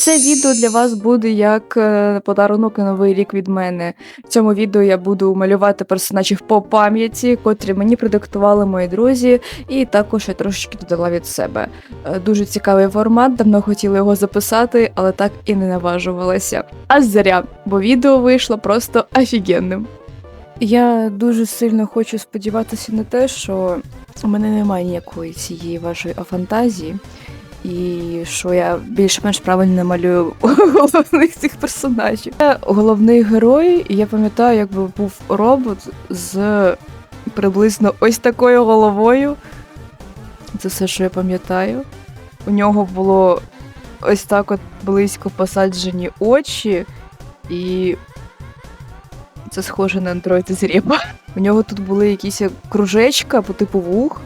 Це відео для вас буде як е, подарунок на новий рік від мене. В цьому відео я буду малювати персонажів по пам'яті, котрі мені продиктували мої друзі, і також я трошечки додала від себе. Е, Дуже цікавий формат, давно хотіла його записати, але так і не наважувалася. А зря, бо відео вийшло просто офігенним. Я дуже сильно хочу сподіватися на те, що у мене немає ніякої цієї вашої фантазії, і що я більш-менш правильно малюю головних цих персонажів. Я головний герой, і я пам'ятаю, якби був робот з приблизно ось такою головою. Це все, що я пам'ятаю. У нього було ось так от близько посаджені очі, і це схоже на андроїд із Рєпа. У нього тут були якісь кружечка по типу вух,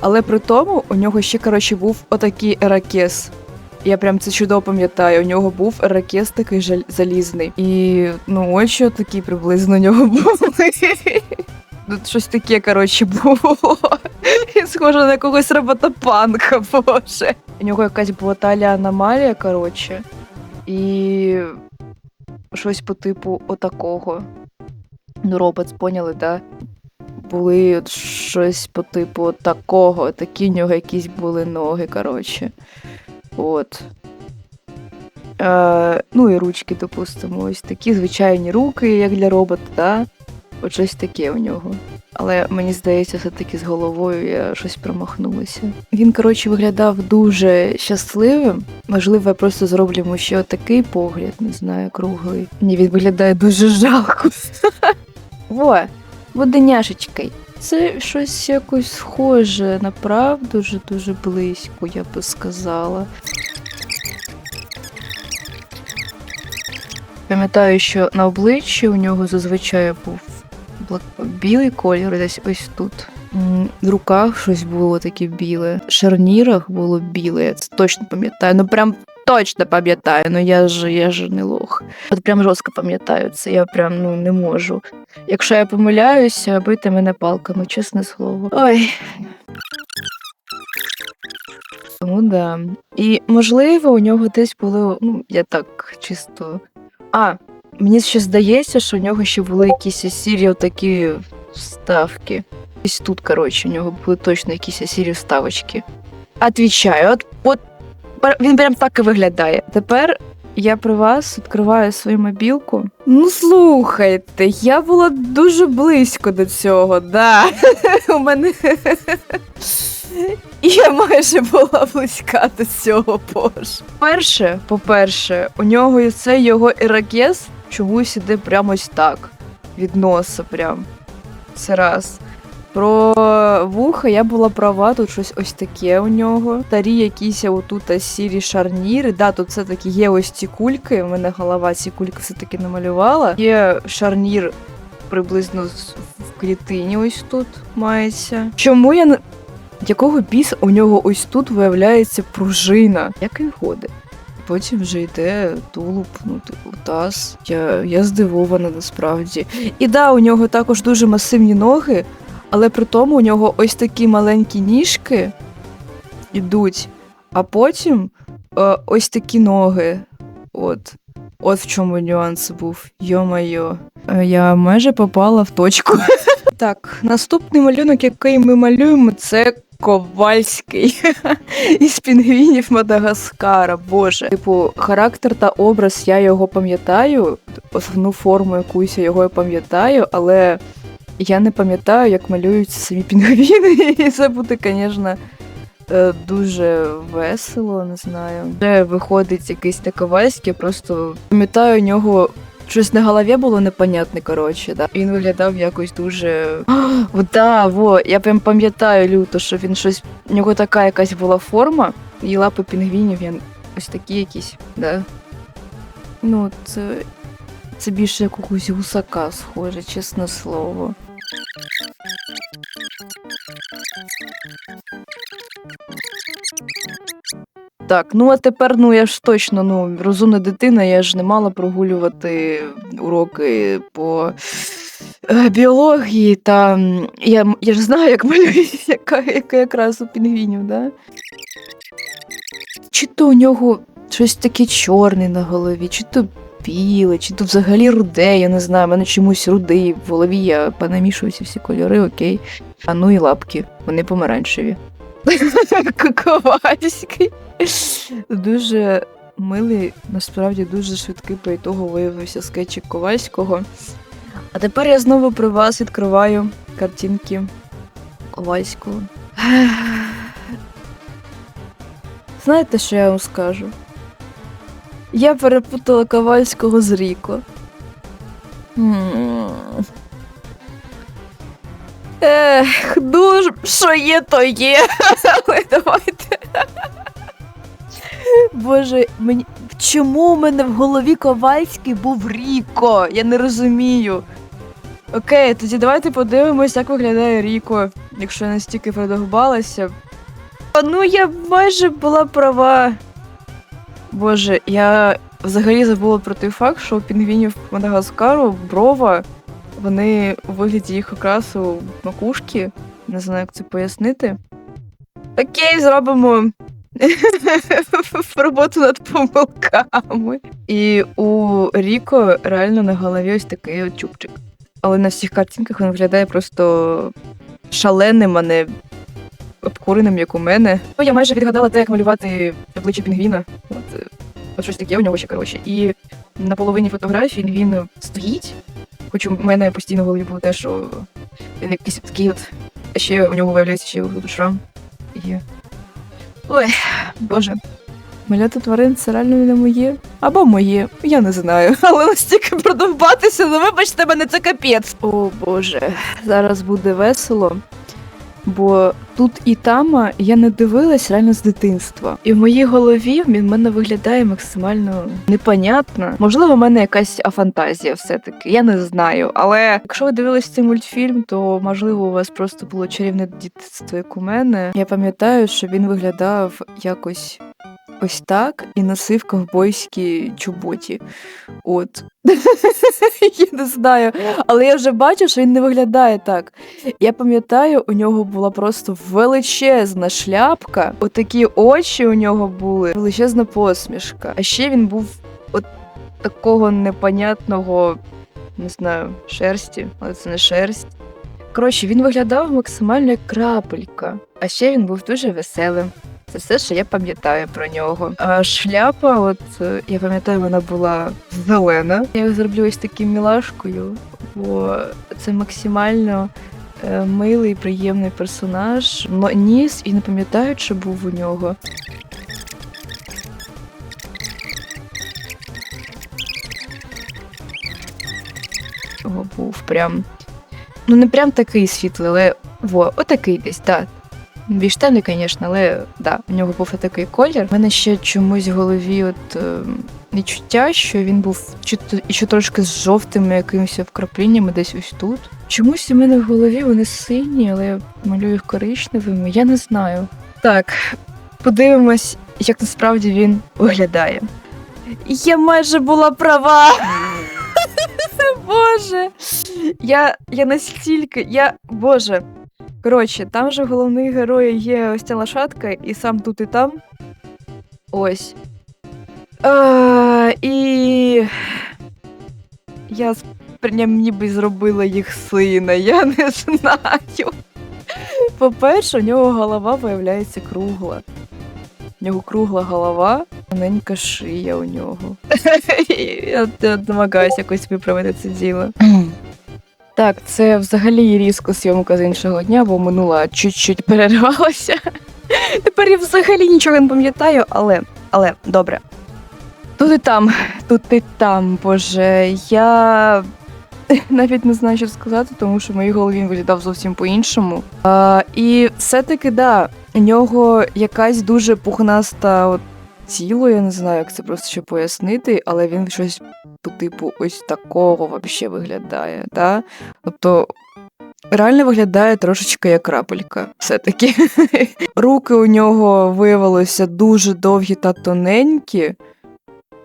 але при тому у нього ще, коротше, був отакий еракес. Я прям це чудово пам'ятаю. У нього був еракес такий залізний. І ну, очі такі приблизно у нього були. Тут щось таке, коротше, було. Схоже на якогось роботопанка, боже. У нього якась була талія аномалія, коротше. І щось по типу отакого. Ну, робот, поняли, да? Були щось по типу такого. Такі в нього якісь були ноги, коротше. От. Е, ну і ручки, допустимо, ось такі звичайні руки, як для робота, да? От щось таке у нього. Але мені здається, все-таки з головою я щось промахнулася. Він, коротше, виглядав дуже щасливим. Можливо, я просто зроблю йому ще отакий погляд, не знаю, круглий. Ні, він виглядає дуже жалко. Во, воденяшечка. Це щось якось схоже на правду, дуже близько, я би сказала. Пам'ятаю, що на обличчі у нього зазвичай був білий колір, десь ось тут. В руках щось було таке біле. В шарнірах було біле, я це точно пам'ятаю. Ну прям точно пам'ятаю. Ну я ж я ж не лох. От прям жорстко пам'ятаю це. Я прям ну не можу. Якщо я помиляюся, бити мене палками, чесне слово. Ой. Тому да. І можливо, у нього десь було, ну, я так чисто. А, мені ще здається, що у нього ще були якісь сірі такі вставки. Ось тут, коротше, у нього були точно якісь сірі вставочки. Отвічаю, от, от він прям так і виглядає. Тепер я при вас відкриваю свою мобілку. Ну слухайте, я була дуже близько до цього, да. У мене. Я майже була близька до цього, боже. Перше, по-перше, у нього і цей його іракес чомусь іде прямо ось так. Від носа прям. Це раз. Про вуха я була права, тут щось ось таке у нього. Старі якісь отут сірі шарніри. Да, тут все-таки є ось ці кульки. У мене голова ці кульки все-таки намалювала. Є шарнір приблизно в клітині ось тут мається. Чому я не. Якого біса у нього ось тут виявляється пружина? Як він ходить? Потім вже йде тулуб, ну, типу, таз. Я, я здивована насправді. І да, у нього також дуже масивні ноги, але при тому у нього ось такі маленькі ніжки ідуть, а потім е, ось такі ноги. От. От в чому нюанс був. Йо-майо. Е, Я майже попала в точку. Так, наступний малюнок, який ми малюємо, це Ковальський із пінгвінів Мадагаскара. Боже. Типу, характер та образ я його пам'ятаю, основну форму якусь я його пам'ятаю, але я не пам'ятаю, як малюються самі пінгвіни. І це буде, звісно, е, дуже весело, не знаю. Вже виходить якийсь не Ковальський, просто пам'ятаю у нього. Щось на голові було непонятне, коротше, да. Він виглядав якось дуже. О, да, во, я прям пам'ятаю люто, що він щось. У нього така якась була форма, і лапи пінгвінів, я... ось такі якісь, да. Ну, це. Це більше якогось гусака схоже, чесне слово. Так, ну а тепер, ну я ж точно ну, розумна дитина, я ж не мала прогулювати уроки по е, біології, та я, я ж знаю, як малюють, яка, яка якраз у пінгвінів, да? Чи то у нього щось таке чорне на голові, чи то біле, чи то взагалі руде, я не знаю, в мене чомусь рудий в голові, я понамішуюся всі кольори, окей. А ну і лапки, вони помаранчеві. Ковальський. Дуже милий, насправді дуже швидкий по ітогу виявився скетчик Ковальського. А тепер я знову при вас відкриваю картинки Ковальського. Знаєте, що я вам скажу? Я перепутала Ковальського з Ріко. Ех, ну що є, то є. Але давайте. Боже, мені. Чому в мене в голові Ковальський був Ріко? Я не розумію. Окей, тоді давайте подивимось, як виглядає Ріко, якщо я настільки продовбалася. Ну, я майже була права. Боже, я взагалі забула про той факт, що у пінгвінів Мадагаскару брова, вони у вигляді їх окрасу макушки. Не знаю, як це пояснити. Окей, зробимо роботу над помилками. І у Ріко реально на голові ось такий от чубчик. Але на всіх картинках він виглядає просто шаленим, а не обкуреним, як у мене. Ну, я майже відгадала те, як малювати обличчя пінгвіна. От, е, от щось таке у нього ще коротше. І на половині фотографії він стоїть. Хоч у мене постійно в голові було те, що він якийсь такий от. А ще у нього виявляється ще шрам. Є. Ой, боже. Маляти тварин це реально не моє. Або моє, я не знаю. Але настільки продовбатися, ну вибачте мене, це капець. О боже, зараз буде весело. Бо тут і тама я не дивилась реально з дитинства. І в моїй голові він мене виглядає максимально непонятно. Можливо, в мене якась афантазія все-таки, я не знаю. Але якщо ви дивились цей мультфільм, то можливо у вас просто було чарівне дитинство, як у мене. Я пам'ятаю, що він виглядав якось. Ось так і носив ковбойські чоботі. От. я не знаю. Але я вже бачу, що він не виглядає так. Я пам'ятаю, у нього була просто величезна шляпка, отакі очі у нього були, величезна посмішка. А ще він був от такого непонятного, не знаю, шерсті, але це не шерсть. Коротше, він виглядав максимально як крапелька, а ще він був дуже веселим. Це все, що я пам'ятаю про нього. А шляпа, от е, я пам'ятаю, вона була зелена. Я його зроблю ось таким мілашкою, бо це максимально е, милий, приємний персонаж. Ніс і не пам'ятаю, чи був у нього. Його був прям. Ну, не прям такий світлий, але во, отакий десь, так. Більш темний, звісно, але да, у нього був такий колір. У мене ще чомусь в голові от е, відчуття, що він був чи ще трошки з жовтими якимись вкрапленнями десь ось тут. Чомусь у мене в голові вони сині, але я малюю їх коричневими. Я не знаю. Так, подивимось, як насправді він виглядає. Я майже була права. Боже. Я, я настільки. Я. Боже. Коротше, там же головний герой є ось ця лошадка, і сам тут і там. Ось. А, і. Я прям ніби зробила їх сина, я не знаю. По-перше, у нього голова виявляється кругла. У нього кругла голова, маленька шия у нього. Я я намагаюся якось виправити це діло. Так, це взагалі різко зйомка з іншого дня, бо минула чуть-чуть перервалася. Тепер я взагалі нічого не пам'ятаю, але, але добре. Тут і там, тут і там, боже, я навіть не знаю, що сказати, тому що в моїй голові виглядав зовсім по-іншому. А, і все-таки, да, у нього якась дуже пухнаста от, тіло, я не знаю, як це просто ще пояснити, але він щось по типу ось такого вообще виглядає, да? Тобто. Реально виглядає трошечки як крапелька, все-таки. Руки у нього виявилися дуже довгі та тоненькі.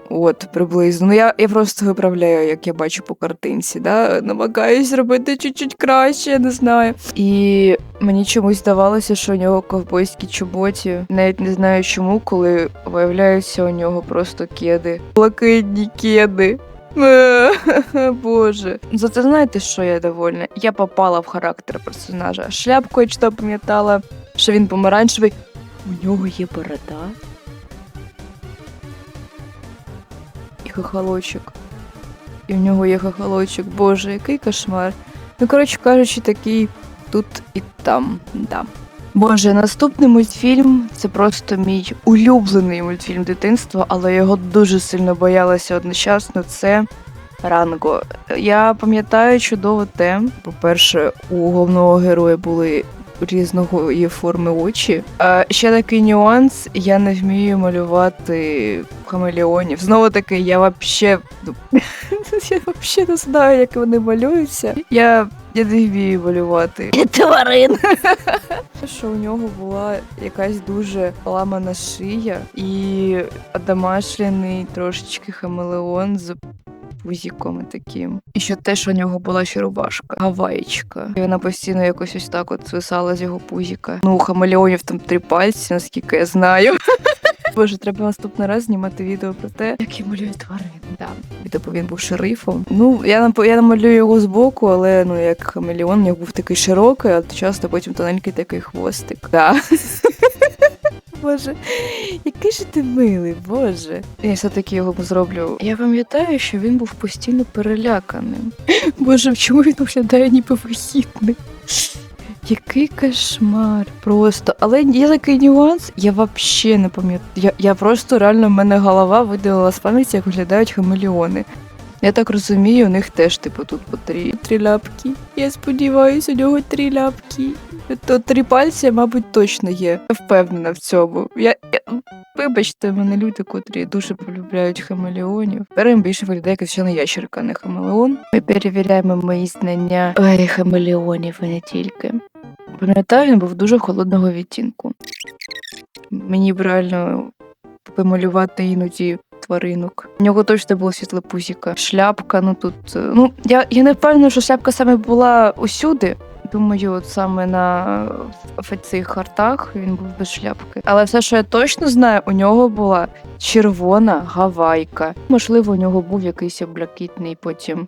От, приблизно. Ну я, я просто виправляю, як я бачу по картинці, да? намагаюсь зробити чуть-чуть краще, я не знаю. І мені чомусь здавалося, що у нього ковбойські чоботі. Навіть не знаю чому, коли виявляються у нього просто кеди. Блакитні кеди. Е, Боже. Зате знаєте, що я довольна? Я попала в характер персонажа. Шляпку я читав, пам'ятала, що він помаранчевий. У нього є борода. Хохолочок. І в нього є хохолочок. Боже, який кошмар. Ну, коротше кажучи, такий тут і там. Да. Боже, наступний мультфільм це просто мій улюблений мультфільм дитинства, але його дуже сильно боялася одночасно. Це Ранго. Я пам'ятаю чудово те. По-перше, у головного героя були різного є форми очі. А ще такий нюанс: я не вмію малювати хамелеонів. Знову таки, я вообще ну, я вообще не знаю, як вони малюються. Я, я не вмію малювати. Тварин. Що у нього була якась дуже ламана шия і домашнений трошечки хамелеон з пузіком таким. І що те, що у нього була ще рубашка, гаваєчка. І вона постійно якось ось так от свисала з його пузіка. Ну, у хамелеонів там три пальці, наскільки я знаю. Боже, треба наступний раз знімати відео про те, як я малюю тварин. Да. Типу він був шерифом. Ну, я я намалюю його збоку, але ну як хамелеон, у нього був такий широкий, а часто потім тоненький такий хвостик. Да. Боже, який же ти милий, боже. Я все-таки його зроблю. Я пам'ятаю, що він був постійно переляканим. Боже, чому він виглядає ніби вихідний? Який кошмар просто. Але є такий нюанс, я взагалі не пам'ятаю. Я, я просто реально в мене голова видалила з пам'яті, як виглядають хамелеони. Я так розумію, у них теж, типу, тут по три, три ляпки. Я сподіваюся, у нього три ляпки. То три пальці, мабуть, точно є. Я впевнена в цьому. Я, я... Вибачте, мене люди, котрі дуже полюбляють хамелеонів. Перем більше виглядає як звичайна ящерка, не хамелеон. Ми перевіряємо мої знання Ой, хамелеонів, і не тільки. Пам'ятаю, він був дуже холодного відтінку. Мені б реально помалювати іноді тваринок. У нього точно було світле пузіка. Шляпка, ну тут. е, Ну, я, я не впевнена, що шляпка саме була усюди. Думаю, от саме на в цих хартах він був без шляпки. Але все, що я точно знаю, у нього була червона гавайка. Можливо, у нього був якийсь блакитний потім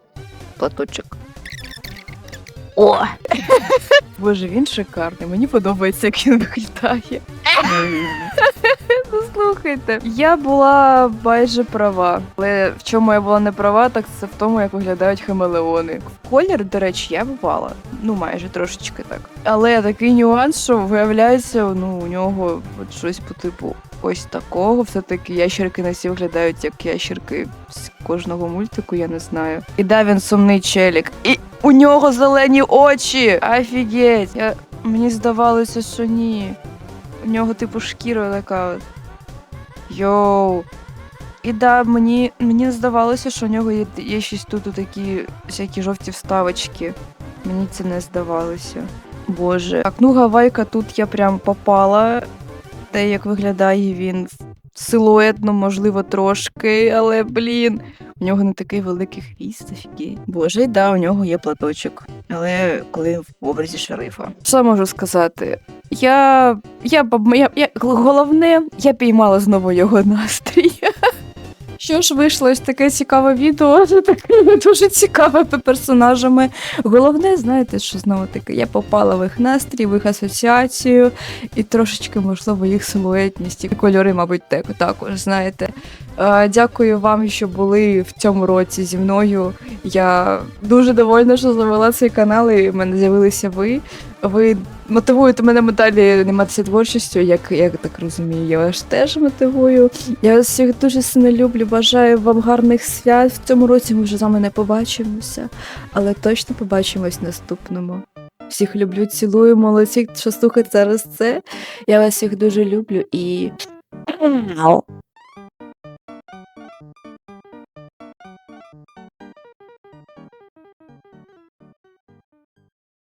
платочок. О! Боже, він шикарний. Мені подобається, як він виглядає. Слухайте, я була майже права. Але в чому я була не права, так це в тому, як виглядають хамелеони. Колір, до речі, я бувала. Ну, майже трошечки так. Але такий нюанс, що виявляється, ну, у нього от щось по типу ось такого. Все-таки ящерки на всі виглядають як ящерки з кожного мультику, я не знаю. І да, він сумний челік. І у нього зелені очі! Офігеть! Я... Мені здавалося, що ні. У нього, типу, шкіра така. от. Йоу. І да, мені, мені здавалося, що у нього є, є щось тут такі всякі жовті вставочки. Мені це не здавалося. Боже. Так, ну гавайка тут я прям попала. Те, як виглядає він силуетно, можливо, трошки, але блін. У нього не такий великий хвіст, офігеть. Боже, і да, у нього є платочок. Але коли в образі шерифа. Що можу сказати? Я. Я, я, я головне, я піймала знову його настрій. Що ж вийшло ось таке цікаве відео з такими дуже цікавими персонажами. Головне, знаєте, що знову таки я попала в їх настрій, в їх асоціацію і трошечки, можливо, їх силуетність і кольори, мабуть, так- також знаєте. Дякую вам, що були в цьому році зі мною. Я дуже довольна, що завела цей канал, і в мене з'явилися ви. Ви мотивуєте мене далі займатися творчістю, як я так розумію, я вас теж мотивую. Я вас всіх дуже сильно люблю. Бажаю вам гарних свят. В цьому році ми вже з вами не побачимося, але точно побачимось в наступному. Всіх люблю, цілую, молодці, що слухають зараз це. Я вас всіх дуже люблю і.